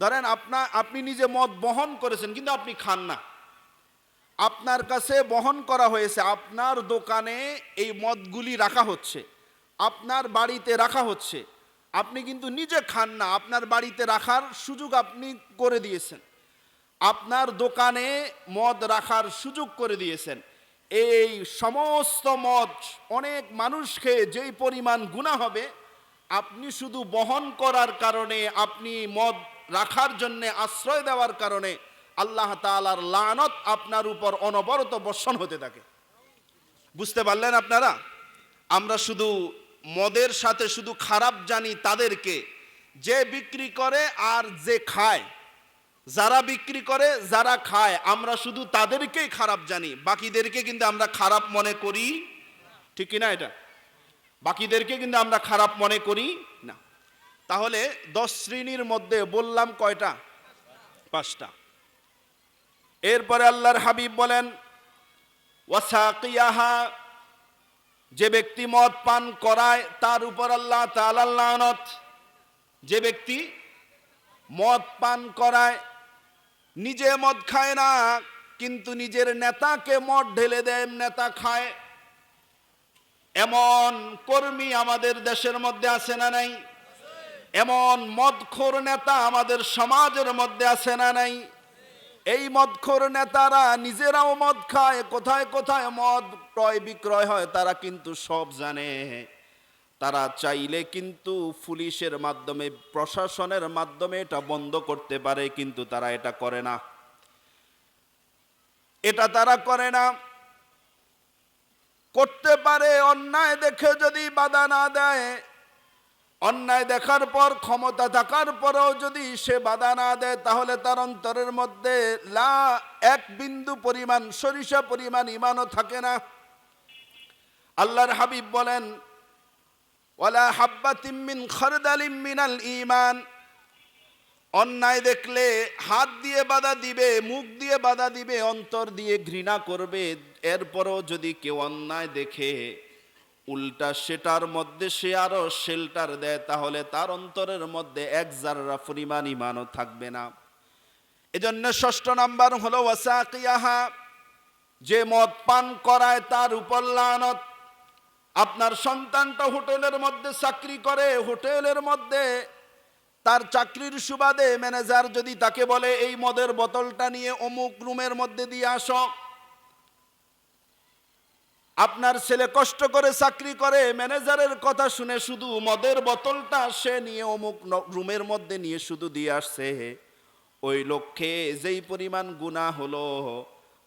ধরেন আপনার আপনি নিজে মদ বহন করেছেন, কিন্তু আপনি খান না। আপনার কাছে বহন করা হয়েছে, আপনার দোকানে এই মদগুলি রাখা হচ্ছে, আপনার বাড়িতে রাখা হচ্ছে, আপনি কিন্তু নিজে খান না, আপনার বাড়িতে রাখার সুযোগ আপনি করে দিয়েছেন। আপনার দোকানে মদ রাখার সুযোগ করে দিয়েছেন। এই সমস্ত মদ অনেক মানুষকে যেই পরিমাণ গুণা হবে, আপনি শুধু বহন করার কারণে আপনি মদ রাখার জন্য আশ্রয় দেওয়ার কারণে আল্লাহ তাআলার লানত আপনার উপর অনবরত বর্ষণ হতে থাকে। বুঝতে পারলেন আপনারা? আমরা শুধু মদের সাথে শুধু খারাপ জানি তাদেরকে। যে বিক্রি করে আর যে খায়। যারা বিক্রি করে, যারা খায়, আমরা শুধু তাদেরকেই খারাপ জানি। বাকিদেরকে কিন্তু আমরা খারাপ মনে করি। ঠিক কিনা এটা? বাকিদেরকে কিন্তু আমরা খারাপ মনে করি। তাহলে দশ শ্রেণির মধ্যে বললাম কয়টা? পাঁচটা। এরপরে আল্লাহর হাবিব বলেন, ওয়াসাকিয়াহা, যে ব্যক্তি মদ পান করায়, তার উপর আল্লাহ তালাল্লানত যে ব্যক্তি মদ পান করায়, নিজে মদ খায় না, কিন্তু নিজের নেতাকে মদ ঢেলে দেয়, নেতা খায়। এমন কর্মী আমাদের দেশের মধ্যে আছে না নাই? এমন মদখোর নেতা আমাদের সমাজের মধ্যে আছে না নাই? এই মদখোর নেতারা নিজেরাও মদ খায়, কোথায় কোথায় মদ ক্রয় বিক্রয় হয় তারা কিন্তু সব জানে। তারা চাইলে কিন্তু পুলিশের মাধ্যমে, প্রশাসনের মাধ্যমে এটা বন্ধ করতে পারে, কিন্তু তারা এটা করে না। এটা তারা করে না। করতে পারে, অন্যায় দেখে যদি বাধা না দেয় অন্যায় দেখার পর, ক্ষমতা থাকার পরেও যদি সে বাধা না দেয়, তাহলে তার অন্তরের মধ্যে লা এক বিন্দু পরিমাণ, সরিষা পরিমাণ ইমানও থাকে না। আল্লাহর হাবিব বলেন ওলা হাব্বাতিম মিন খরদালিম মিনাল ইমান অন্যায় দেখলে হাত দিয়ে বাধা দিবে, মুখ দিয়ে বাধা দিবে, অন্তর দিয়ে ঘৃণা করবে। এরপরও যদি কেউ অন্যায় দেখে উল্টা সেটার মধ্যে সে আরও শেল্টার দেয়, তাহলে তার অন্তরের মধ্যে এক জাররা পরিমাণ ইমানও থাকবে না। এজন্য ষষ্ঠ নাম্বার হলো, ওয়াসাকিয়াহা, যে মদ পান করায় তার উপর লানত। আপনার সন্তানটা হোটেলের মধ্যে চাকরি করে, হোটেলের মধ্যে তার চাকরির সুবাদে ম্যানেজার যদি তাকে বলে, এই মদের বোতলটা নিয়ে অমুক রুমের মধ্যে দিয়ে আসো। আপনার ছেলে কষ্ট করে চাকরি করে ম্যানেজারের কথা শুনে শুধু মদের বোতলটা সে নিয়ে অমুক রুমের মধ্যে নিয়ে শুধু দিয়ে আসছে। ওই লক্ষ্যে যেই পরিমাণ গুণা হলো,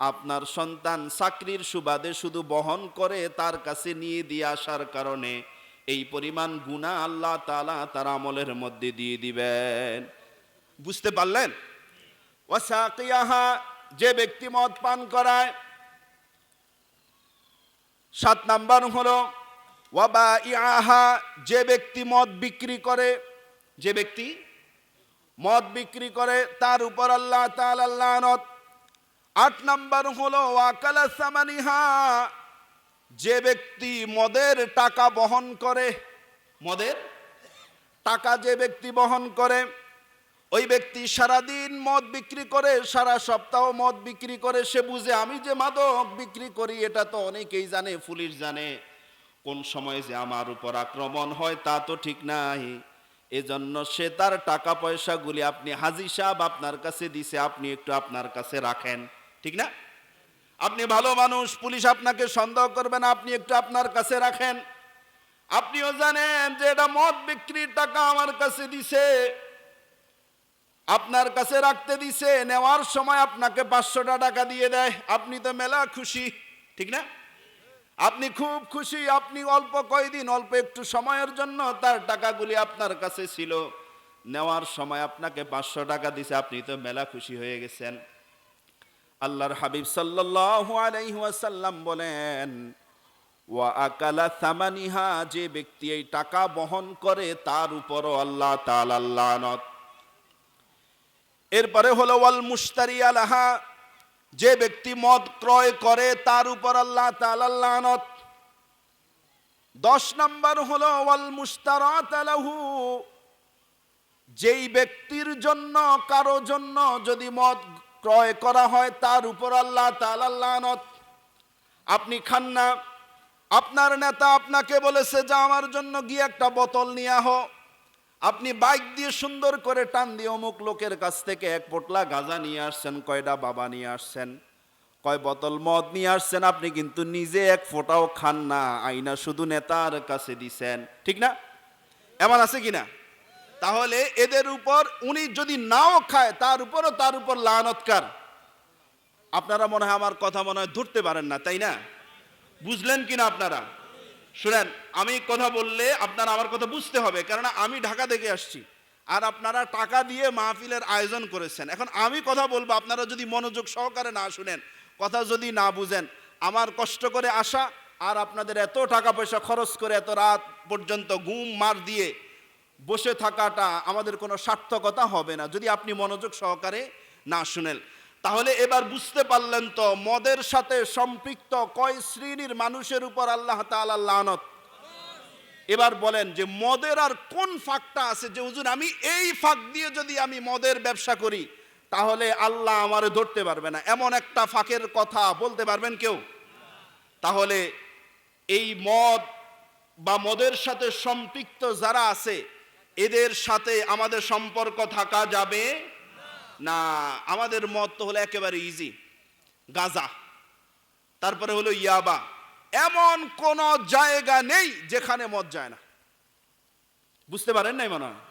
আপনার সন্তান চাকরির সুবাদে শুধু বহন করে তার কাছে নিয়ে দিয়ে আসার কারণে এই পরিমাণ গুণা আল্লাহ তালা তার আমলের মধ্যে দিয়ে দিবেন। বুঝতে পারলেন? ওয়াসাকিয়াহা, যে ব্যক্তি মদ পান করায় সাত নাম্বার হলো ওয়াবা ইয়াহা যে ব্যক্তি মদ বিক্রি করে, যে ব্যক্তি মদ বিক্রি করে, তার উপর আল্লাহ তালান্নত আট নাম্বার হলো, ওয়াকালা সামানিহা, যে ব্যক্তি মদের টাকা বহন করে, মদের টাকা যে ব্যক্তি বহন করে ওই ব্যক্তি সারাদিন মদ বিক্রি করে, সারা সপ্তাহ মদ বিক্রি করে, সে বুঝে আমি যে মাদক বিক্রি করি, এটা তো অনেকেই জানে, পুলিশ জানে। কোন সময় যে আমার উপর আক্রমণ হয়, তা তো ঠিক নাই। এজন্য সে তার টাকা পয়সাগুলি আপনি, হাজি সাহেব আপনার কাছে দিছে, আপনি একটু আপনার কাছে রাখেন। ঠিক না? আপনি ভালো মানুষ, পুলিশ আপনাকে সন্দেহ করবে না, আপনি একটু আপনার কাছে রাখেন। আপনিও জানেন যে এটা মদ বিক্রির টাকা আমার কাছে দিছে। আপনার কাছে রাখতে দিছে, নেওয়ার সময় আপনাকে পাঁচশোটা টাকা দিয়ে দেয়। আপনি তো মেলা খুশি, ঠিক না? আপনি খুব খুশি, আপনি অল্প কয়দিন, অল্প একটু সময়ের জন্য তার টাকাগুলি আপনার কাছে ছিল। নেওয়ার সময় আপনাকে পাঁচশো টাকা দিছে, আপনি তো মেলা খুশি হয়ে গেছেন। আল্লাহর হাবিব সাল্লাল্লাহু বলেন, ওয়া আকালা সামানিহা যে ব্যক্তি এই টাকা বহন করে, তার উপরও আল্লাহ তাআলা লানত। এরপরে হলো, ওয়াল মুস্তারি আলাহা যে ব্যক্তি মদ ক্রয় করে, তার উপর আল্লাহ তাআলা লানত। দশ নম্বর হলো, ওয়াল মুস্তারাত আলাহু যেই ব্যক্তির জন্য, কারও জন্য যদি মদ ক্রয় করা হয়, তার উপর আল্লাহ তালাল্লানত আপনি খান না। আপনার নেতা আপনাকে বলেছে যে, আমার জন্য গিয়ে একটা বোতল নিয়ে আহ। আপনি বাইক দিয়ে সুন্দর করে টান দিয়ে অমুক লোকের কাছ থেকে এক পোটলা গাঁজা নিয়ে আসছেন কয়টা বাবা নিয়ে আসছেন, কয় বোতল মদ নিয়ে আসছেন, আপনি কিন্তু নিজে এক ফোঁটাও খান না আইনা শুধু নেতার কাছে দিছেন, ঠিক না? এমন আছে কি না? তাহলে এদের উপর, উনি যদি নাও খায়, তার উপরও তার উপর লানৎকার আপনারা মনে হয় আমার কথা মনে হয় ধরতে পারেন না, তাই না? বুঝলেন কিনা আপনারা? শুনেন, আমি কথা বললে আপনারা আমার কথা বুঝতে হবে, কেননা আমি ঢাকা থেকে আসছি, আর আপনারা টাকা দিয়ে মাহফিলের আয়োজন করেছেন। এখন আমি কথা বলব, আপনারা যদি মনোযোগ সহকারে না শুনেন, কথা যদি না বুঝেন, আমার কষ্ট করে আসা, আর আপনাদের এত টাকা পয়সা খরচ করে এত রাত পর্যন্ত ঘুম মার দিয়ে বসে থাকাটা আমাদের কোনো সার্থকতা হবে না, যদি আপনি মনোযোগ সহকারে না শুনেন। তাহলে এবার বুঝতে পারলেন তো মদের সাথে সম্পৃক্ত কয় শ্রেণির মানুষের উপর আল্লাহ তাআলা লানত? এবার বলেন যে মদের আর কোন ফাঁকটা আছে? যে হুজুর, আমি এই ফাঁক দিয়ে যদি আমি মদের ব্যবসা করি, তাহলে আল্লাহ আমারে ধরতে পারবে না। এমন একটা ফাঁকের কথা বলতে পারবেন কেউ? তাহলে এই মদ বা মদের সাথে সম্পৃক্ত যারা আছে, এদের সাথে আমাদের সম্পর্ক থাকা যাবে না, আমাদের মদ তো হলো একেবারে ইজি গাজা, তারপরে হলো ইয়াবা। এমন কোন জায়গা নেই যেখানে মদ যায় না। বুঝতে পারেন নাই মনে হয়?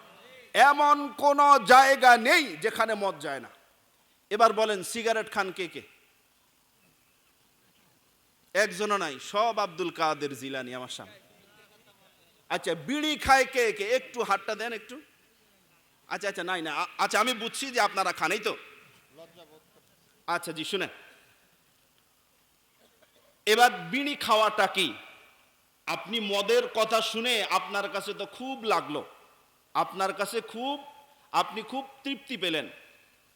এমন কোন জায়গা নেই যেখানে মদ যায় না। এবার বলেন, সিগারেট খান কে কে? একজনও নাই, সব আব্দুল কাদের জিলানি আমার সামনে। আচ্ছা বিড়ি খায় কে কে? একটু হাতটা দেন একটু। আচ্ছা আচ্ছা নাই না আচ্ছা আমি বুঝছি যে আপনারা খানেই তো। আচ্ছা জি শুনে এবার বিড়ি খাওয়াটা কি? আপনি মদের কথা শুনে আপনার কাছে তো খুব লাগল। আপনার কাছে খুব, আপনি খুব তৃপ্তি পেলেন।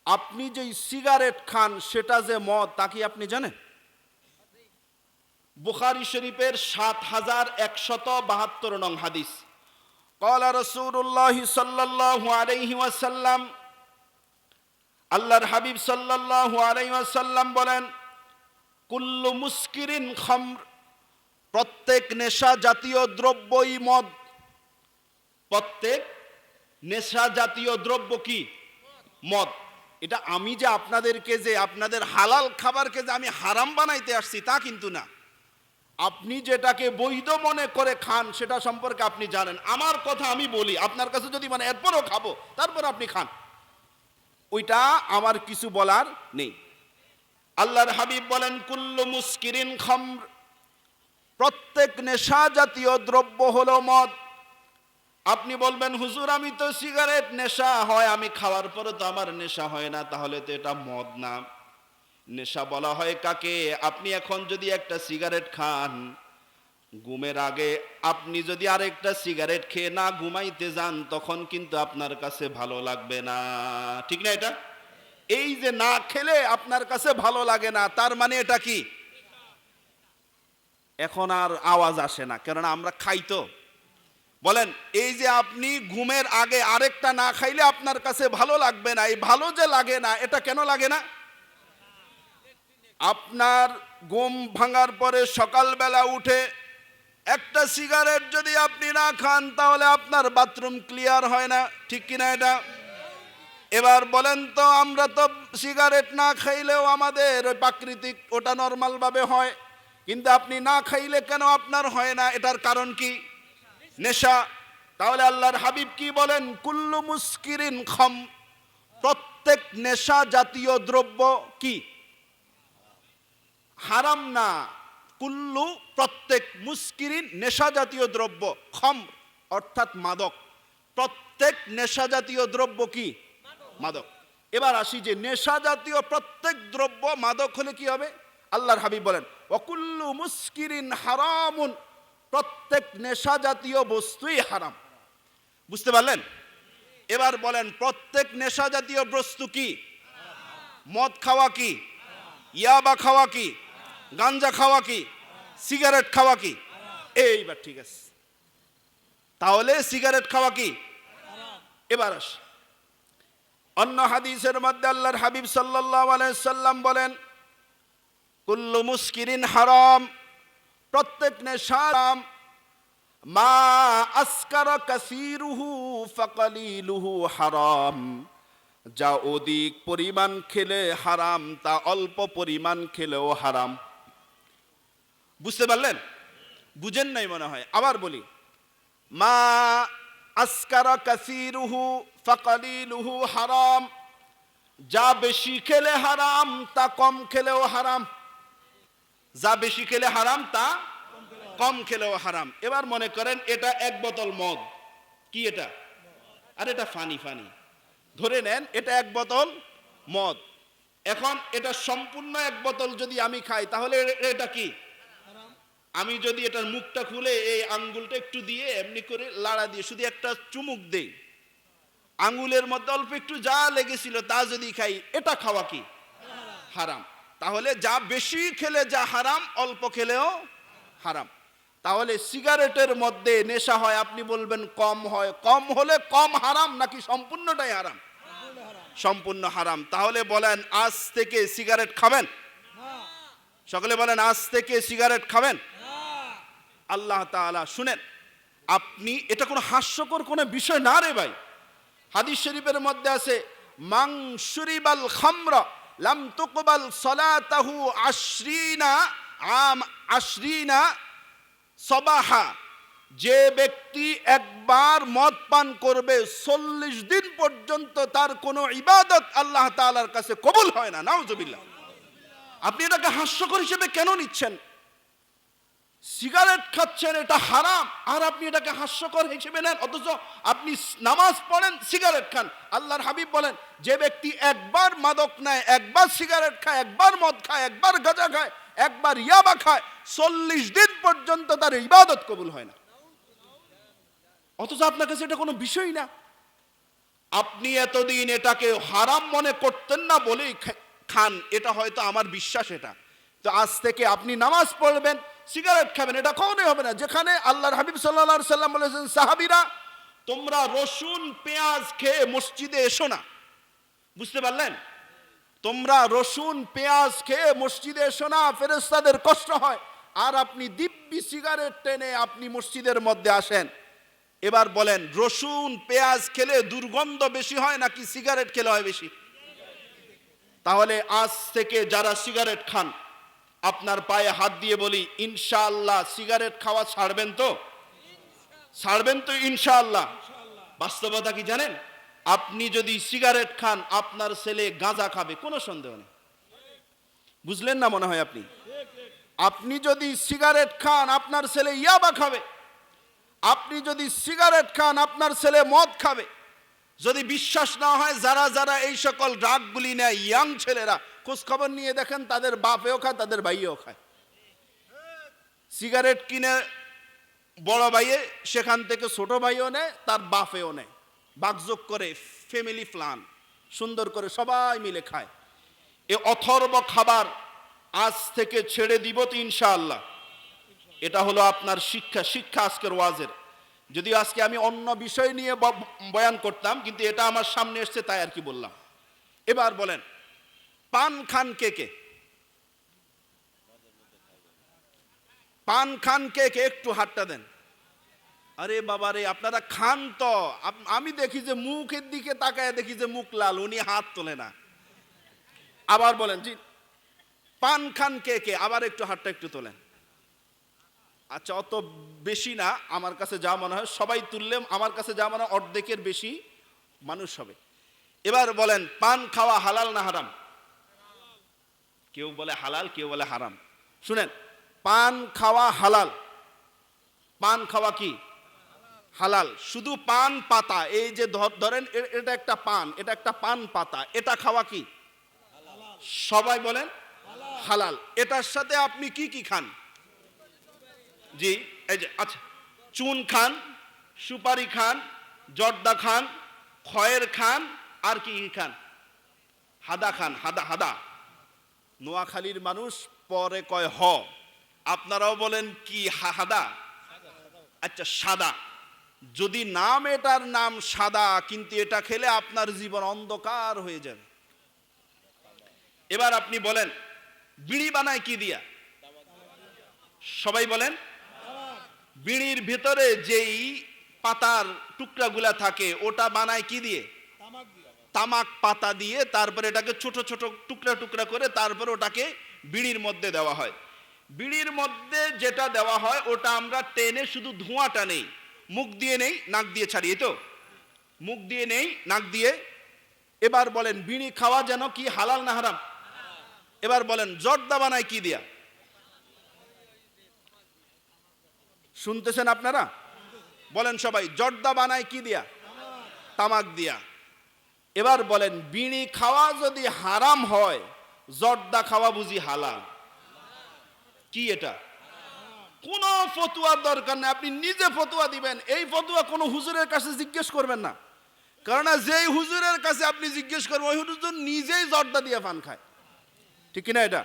আপনি যে সিগারেট খান, সেটা যে মদ, তা কি আপনি জানেন? বুখারি শরীফের সাত হাজার একশত বাহাত্তর নং হাদিস। কলা রসুল্লাহ সাল্লাল্লাহু আলাইহি ওয়াসাল্লাম আল্লাহর হাবিব সাল্লাল্লাহু আলাইহি ওয়াসাল্লাম বলেন, কুল্লু মুস্কিরিন খামর, প্রত্যেক নেশা জাতীয় দ্রব্যই মদ। প্রত্যেক নেশা জাতীয় দ্রব্য কি? মদ। এটা আমি যে আপনাদেরকে যে, আপনাদের হালাল খাবারকে যে আমি হারাম বানাইতে আসছি তা কিন্তু না। আপনি যেটাকে বৈধ মনে করে খান, সেটা সম্পর্কে আপনি জানেন। আমার কথা আমি বলি, আপনার কাছে যদি মানে এরপরও খাব, তারপর আপনি খান। ওইটা আমার কিছু বলার নেই। আল্লাহর হাবিব বলেন, কুল্লু মুস্কিরিন খামর। প্রত্যেক নেশা জাতীয় দ্রব্য হলো মদ। আপনি বলবেন, হুজুর, আমি তো সিগারেট নেশা হয়, আমি খাওয়ার পরে তো আমার নেশা হয় না, তাহলে তো এটা মদ না। নেশা বলা হয় কাকে? আপনি এখন যদি একটা সিগারেট খান, ঘুমের আগে আপনি যদি আরেকটা সিগারেট খেয়ে না ঘুমাইতে যান, তখন কিন্তু আপনার কাছে ভালো লাগবে না। ঠিক না এটা? এই যে না খেলে আপনার কাছে ভালো লাগে না, তার মানে এটা কি? এখন আর আওয়াজ আসে না, কেননা আমরা খাই তো। বলেন, এই যে আপনি ঘুমের আগে আরেকটা না খাইলে আপনার কাছে ভালো লাগবে না, এই ভালো যে লাগে না, এটা কেন লাগে না? আপনার ঘুম ভাঙার পরে সকালবেলা উঠে একটা সিগারেট যদি আপনি না খান, তাহলে আপনার বাথরুম ক্লিয়ার হয় না। ঠিক কিনা এটা? এবার বলেন তো, আমরা তো সিগারেট না খাইলেও আমাদের ওই প্রাকৃতিক ওটা নর্মাল ভাবে হয়, কিন্তু আপনি না খাইলে কেন আপনার হয় না? এটার কারণ কি? নেশা। তাহলে আল্লাহর হাবিব কি বলেন? কুল্লু মুস্কিরিন খম। প্রত্যেক নেশা জাতীয় দ্রব্য কি? হারাম না। কুল্লু প্রত্যেক মুস্কিরিন নেশা জাতীয় দ্রব্য, খম, অর্থাৎ মাদক। প্রত্যেক নেশা জাতীয় দ্রব্য কি? মাদক। এবার আসি যে নেশা জাতীয় প্রত্যেক দ্রব্য মাদক হলে কি হবে? আল্লাহর হাবিব বলেন অকুল্লু মুস্কিরিন হারামুন, প্রত্যেক নেশা জাতীয় বস্তুই হারাম। বুঝতে পারলেন? এবার বলেন, প্রত্যেক নেশা জাতীয় বস্তু কি? মদ খাওয়া কি? ইয়াবা খাওয়া কি? গাঞ্জা খাওয়া কি? সিগারেট খাওয়া কি? এইবার ঠিক আছে। তাহলে সিগারেট খাওয়া কি? এবার আস। অন্য হাদিসের মধ্যে আল্লাহর হাবিব সাল্লাল্লাহু আলাইহি সাল্লাম বলেন, কুল্লু মুস্কিরিন হারাম, প্রত্যেক নেশা হারাম। মা আসকার কাসিরুহু ফাকালিলুহু হারাম। যা অধিক পরিমাণ খেলে হারাম, তা অল্প পরিমাণ খেলেও হারাম। বুঝতে পারলেন? বুঝেন নাই মনে হয়। আবার বলি, মা আসকার কাসিরুহু ফাকালিলুহু হারাম, যা বেশি খেলে হারাম, তা কম খেলেও হারাম। যা বেশি খেলে হারাম, তা কম খেলেও হারাম। এবার মনে করেন, এটা এক বোতল মদ। কি এটা? আর এটা ফানি ফানি। ধরে নেন, এটা এক বোতল মদ। এখন এটা সম্পূর্ণ এক বোতল যদি আমি খাই, তাহলে এটা কি? আমি যদি এটার মুখটা খুলে এই আঙ্গুলটা একটু দিয়ে এমনি করে লাড়া দিয়ে শুধু একটা চুমুক দেই, আঙ্গুলের মধ্যে অল্প একটু যা লেগেছিল তা যদি খাই, এটা খাওয়া কি? হারাম। তাহলে যা বেশি খেলে যা হারাম, অল্প খেলেও হারাম। তাহলে সিগারেটের মধ্যে নেশা হয়, আপনি বলবেন কম হয়। কম হলে কম হারাম নাকি সম্পূর্ণটাই হারাম? সম্পূর্ণ হারাম। তাহলে বলেন, আজ থেকে সিগারেট খাবেন? সকলে বলেন, আজ থেকে সিগারেট খাবেন? আল্লাহ তাআলা শুনেন, আপনি, এটা কোনো হাস্যকর কোনো বিষয় না রে ভাই। হাদিস শরীফের মধ্যে আছে মাং শুরিবাল খামরা লাম তুকবাল সলাতাহু আশরিনা আম আশরিনা সবাহা। যে ব্যক্তি একবার মদ পান করবে, চল্লিশ দিন পর্যন্ত তার কোনো ইবাদত আল্লাহ তাআলার কাছে কবুল হয় না। নাউজুবিল্লাহ। আপনি এটাকে হাস্যকর হিসেবে কেন নিচ্ছেন? সিগারেট খাচ্ছেন, এটা হারাম। আর আপনি এটাকে হাস্যকর হিসেবে নেন, অথচ আপনি নামাজ পড়েন, সিগারেট খান। আল্লাহর হাবিব বলেন, যে ব্যক্তি একবার মাদক নেয়, একবার সিগারেট খায়, একবার মদ খায়, একবার গাঁজা খায়, একবার ইয়াবা খায়, চল্লিশ দিন পর্যন্ত তার ইবাদত কবুল হয় না। অথচ আপনার কাছে এটা কোনো বিষয় না। আপনি এতদিন এটাকে হারাম মনে করতেন না বলেই খান। এটা হয়তো আমার বিশ্বাস এটা। তো আজ থেকে আপনি নামাজ পড়বেন সিগারেট খাবেন, এটা কখনোই হবে না। যেখানে আল্লাহর হাবিব সাল্লাহ সাল্লাম বলেছেন, সাহাবিরা, তোমরা রসুন, পেঁয়াজ খেয়ে মসজিদে এসো না। বুঝতে পারলেন? তোমরা রসুন, পেঁয়াজ খেয়ে মসজিদে এসো না ফেরেস্তাদের কষ্ট হয়। আর আপনি দিব্যি সিগারেট টেনে আপনি মসজিদের মধ্যে আসেন। এবার বলেন, রসুন, পেঁয়াজ খেলে দুর্গন্ধ বেশি হয় নাকি সিগারেট খেলে হয় বেশি? তাহলে আজ থেকে যারা সিগারেট খান আপনার পায়ে হাত দিয়ে বলি, ইনশাআল্লাহ, সিগারেট খাওয়া ছাড়বেন তো? ছাড়বেন তো ইনশাআল্লাহ? বাস্তবতা কি জানেন? আপনি যদি সিগারেট খান, আপনার ছেলে গাঁজা খাবে, কোনো সন্দেহ নেই। বুঝলেন না মনে হয় আপনি? আপনি যদি সিগারেট খান, আপনার ছেলে ইয়াবা খাবে। আপনি যদি সিগারেট খান, আপনার ছেলে মদ খাবে। যদি বিশ্বাস না হয়, যারা যারা এই সকল ড্রাগগুলি নেয়, ইয়াং ছেলেরা খোঁজ খবর নিয়ে দেখেন তাদের বাপেও খায়, তাদের ভাইও খায়। সিগারেট কিনে বড় ভাইয়ে, সেখান থেকে ছোট ভাইও নেয়, তার বাপেও নেয়। বাগযোগ করে ফ্যামিলি প্ল্যান সুন্দর করে সবাই মিলে খায়। এ অথর্ব খাবার আজ থেকে ছেড়ে দিব তো ইনশাআল্লাহ। এটা হলো আপনার শিক্ষা শিক্ষা আজকের ওয়াজের। যদি আজকে আমি অন্য বিষয় নিয়ে বয়ান করতাম, কিন্তু এটা আমার সামনে এসছে, তাই আর কি বললাম। এবার বলেন পান খান কে কে? পান খান কে কে? একটু হাতটা দেন। আরে বাবা রে, আপনারা খান তো। আমি দেখি যে মুখের দিকে তাকায় দেখি যে মুখ লাল, উনি হাত তোলে না। আবার বলেন, জি। পান খান কে কে? আবার একটু হাতটা একটু তোলেন। আচ্ছা অত বেশি না, আমার কাছে যা মনে হয়, সবাই তুললে আমার কাছে যা মনে হয় অর্ধেকের বেশি মানুষ হবে। এবার বলেন, পান খাওয়া হালাল না হারাম? কেউ বলে হালাল, কেউ বলে হারাম। শুনেন, পান খাওয়া হালাল। পান খাওয়া কি? হালাল। শুধু পান পাতা, এই যে ধরেন এটা একটা পান, এটা একটা পান পাতা, এটা খাওয়া কি? সবাই বলেন, হালাল। এটার সাথে আপনি কি কি খান? জি, এই যে আচ্ছা চুন খান, সুপারি খান, জর্দা খান, খয়ের খান, আর কি খান? হাদা খান, হাদা হাদা। নোয়াখালীর মানুষ পরে কয় হ। আপনারাও বলেন কি হাহাদা? আচ্ছা সাদা। যদি নাম এটার নাম সাদা, কিন্তু এটা খেলে আপনার জীবন অন্ধকার হয়ে যাবে। এবার আপনি বলেন, বিড়ি বানায় কি দিয়া? সবাই বলেন, বিড়ির ভিতরে যেই পাতার টুকরাগুলা থাকে, ওটা বানায় কি দিয়ে? তামাক পাতা দিয়ে তারপরে এটাকে ছোট ছোট টুকরা টুকরা করে তারপরে ওটাকে বিড়ির মধ্যে দেওয়া হয়। বিড়ির মধ্যে যেটা দেওয়া হয়, ওটা আমরা টেনে শুধু ধোঁয়াটা নেই, মুখ দিয়ে নেই, নাক দিয়ে ছাড়িয়ে তো? মুখ দিয়ে নেই, নাক দিয়ে। এবার বলেন, বিড়ি খাওয়া যেন কি হালাল না হারাম? এবার বলেন, জর্দা বানায় কি দিয়া? শুনতেছেন আপনারা? বলেন সবাই, জর্দা বানায় কি দিয়া? তামাক দিয়া। এবার বলেন, বিড়ি খাওয়া যদি হারাম হয়, জর্দা খাওয়া বুঝি হালাল? কি এটা? কোন ফতুয়ার দরকার নেই, আপনি নিজে ফতুয়া দিবেন। এই ফতুয়া কোনো হুজুরের কাছে জিজ্ঞেস করবেন না। কারণ যেই হুজুরের কাছে আপনি জিজ্ঞেস করবেন, ওই হুজুর নিজেই জর্দা দিয়ে পান খায়। ঠিক না এটা?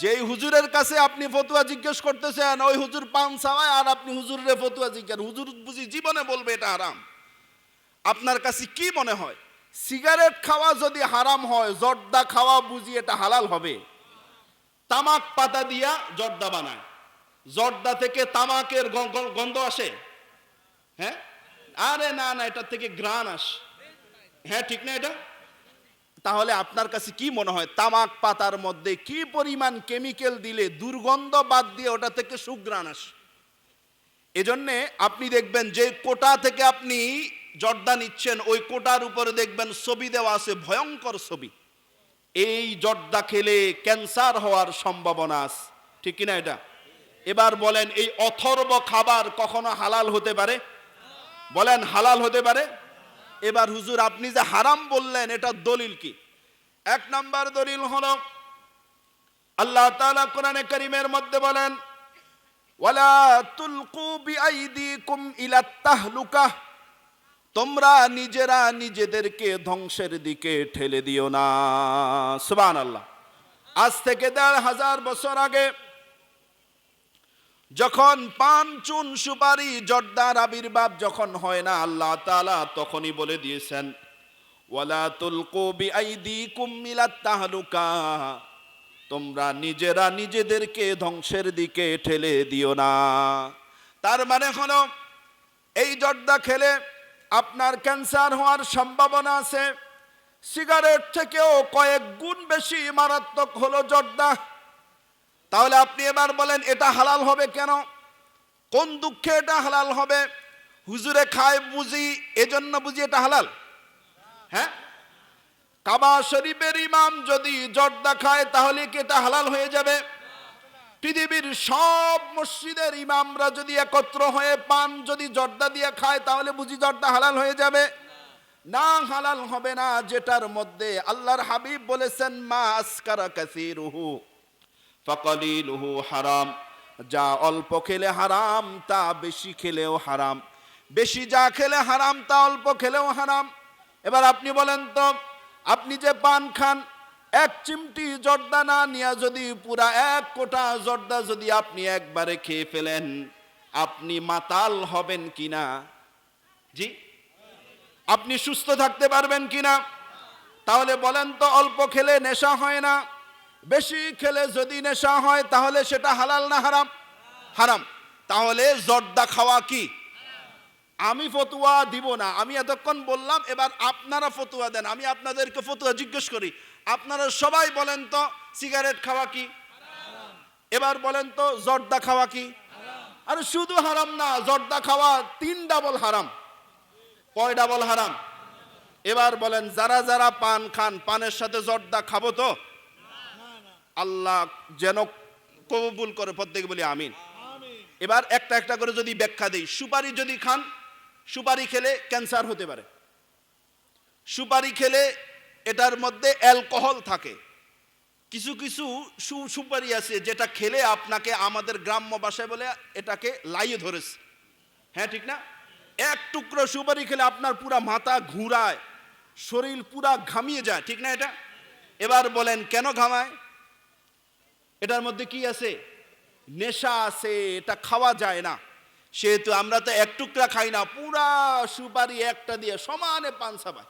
যেই হুজুরের কাছে আপনি ফতুয়া জিজ্ঞেস করতেছেন, ওই হুজুর পান চাওয়ায় আর আপনি হুজুরের ফতুয়া জিজ্ঞেস হুজুর বুঝি জীবনে বলবে এটা হারাম। আপনার কাছে কি মনে হয়? সিগারেট খাওয়া যদি হারাম হয়, জর্দা খাওয়া বুঝি এটা হালাল হবে। তামাক পাতা দিয়া জর্দা বানায়। জর্দা থেকে তামাকের গন্ধ আসে। হ্যাঁ? আরে না না এটা থেকে গ্রান আস। হ্যাঁ ঠিক না এটা? তাহলে আপনার কাছে কি মনে হয়, তামাক পাতার মধ্যে কি পরিমাণ কেমিক্যাল দিলে দুর্গন্ধ বাদ দিয়ে ওটা থেকে সুগ্রাণ আসে? এজন্যে আপনি দেখবেন যে কোটা থেকে আপনি জর্দা নিচ্ছেন, ওই কোটার উপরে দেখবেন ছবি দেওয়া আছে, ভয়ঙ্কর ছবি। এই জর্দা খেলে ক্যান্সার হওয়ার সম্ভাবনা আছে, ঠিক কিনা এটা? এবার বলেন, এই অথর্ব খাবার কখনো হালাল হতে পারে? বলেন, হালাল হতে পারে? এবার হুজুর, আপনি যে হারাম বললেন, এটা দলিল কি? এক নাম্বার দলিল হলো, আল্লাহ তাআলা কোরআনে কারিমের মধ্যে বলেন, ওয়ালা তুলকু বিআইদিকুম ইলা তাহলুকা। তোমরা নিজেরা নিজেদেরকে ধ্বংসের দিকে ঠেলে দিও না। সুবান আল্লাহ আজ থেকে দেড় হাজার বছর আগে যখন পান, চুন, সুপারি, জর্দার আবির্ভাব যখন হয় না, আল্লাহ তাআলা তখনই বলে দিয়েছেন, ওয়ালা তুলকু বিআইদিকুম ইলা তাহলুকা। তোমরা নিজেরা নিজেদেরকে ধ্বংসের দিকে ঠেলে দিও না। তার মানে হলো, এই জর্দা খেলে আপনার ক্যান্সার হওয়ার সম্ভাবনা আছে। সিগারেট থেকেও কয়েক গুণ বেশি মারাত্মক হলো জর্দা। তাহলে আপনি এবার বলেন, এটা হালাল হবে কেন? কোন দুঃখে এটা হালাল হবে? হুজুরে খায় বুঝি, এজন্য বুঝি এটা হালাল? হ্যাঁ? কাবা শরীফের ইমাম যদি জর্দা খায়, তাহলে কি এটা হালাল হয়ে যাবে? পৃথিবীর সব মসজিদের ইমামরা যদি একত্র হয়ে পান, যদি জর্দা দিয়ে খায়, তাহলে বুঝি জর্দা হালাল হয়ে যাবে? না, হালাল হবে না, যেটার মধ্যে আল্লাহর হাবিব বলেছেন, মা আসকারা কাসিরুহু ফাকালিলুহু হারাম। যা অল্প খেলে হারাম, তা বেশি খেলেও হারাম। বেশি যা খেলে হারাম, তা অল্প খেলেও হারাম। এবার আপনি বলেন তো, আপনি যে পান খান এক চিমটি জর্দা না নিয়ে যদি পুরা এক কোটা জর্দা যদি আপনি একবারে খেয়ে ফেলেন, আপনি মাতাল হবেন কিনা? জি? আপনি সুস্থ থাকতে পারবেন কিনা? তাহলে বলেন তো, অল্প খেলে নেশা হয় না। বেশি খেলে যদি নেশা হয়, তাহলে সেটা হালাল না হারাম? হারাম। তাহলে জর্দা খাওয়া কি? আমি ফতুয়া দিব না। আমি এতক্ষণ বললাম, এবার আপনারা ফতুয়া দেন। আমি আপনাদেরকে ফতুয়া জিজ্ঞেস করি আপনারা সবাই বলেন তো, সিগারেট খাওয়া কি? এবার বলেন তো, জর্দা খাওয়া কি? আর শুধু হারাম না, জর্দা খাওয়া তিন ডাবল হারাম। কয় ডাবল হারাম? এবার বলেন, যারা যারা পান খান, পানের সাথে জর্দা খাব তো? আল্লাহ যেন কবুল করে, প্রত্যেকে বলি আমিন। এবার একটা একটা করে যদি ব্যাখ্যা দেই, সুপারি যদি খান, সুপারি খেলে ক্যান্সার হতে পারে। সুপারি খেলে এটার মধ্যে অ্যালকোহল থাকে। কিছু কিছু সুপারি আছে যেটা খেলে আপনাকে আমাদের গ্রাম্য ভাষায় বলে এটাকে লাইয়ে ধরেছে। হ্যাঁ ঠিক না? এক টুকরো সুপারি খেলে আপনার পুরা মাথা ঘুরায়, শরীর পুরা ঘামিয়ে যায়, ঠিক না এটা? এবার বলেন, কেন ঘামায়? এটার মধ্যে কি আছে? নেশা আছে, এটা খাওয়া যায় না। সেহেতু আমরা তো এক টুকরা খাই না, পুরা সুপারি একটা দিয়ে সমানে পান সাবাই।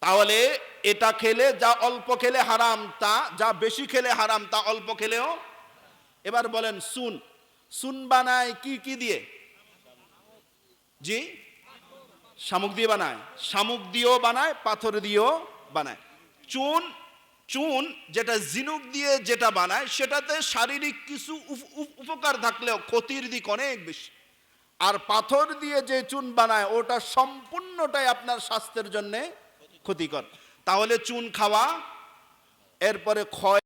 তাহলে এটা খেলে যা অল্প খেলে হারাম, তা যা বেশি খেলে হারাম, তা অল্প খেলেও। এবার বলেন সুন। সুন বানায় কি কি দিয়ে? জি? শামুক দিয়ে বানায়। শামুক দিয়েও বানায়, পাথর দিয়েও বানায়। চুন চুন যেটা জিনুক দিয়ে যেটা বানায়, সেটাতে শারীরিক কিছু উপ- উপ- উপকার থাকলেও ক্ষতির দিক অনেক বেশি। আর পাথর দিয়ে যে চুন বানায়, ওটা সম্পূর্ণটাই আপনার স্বাস্থ্যের জন্য ক্ষতিকর। তাহলে চুন খাওয়া এরপরে ক্ষয়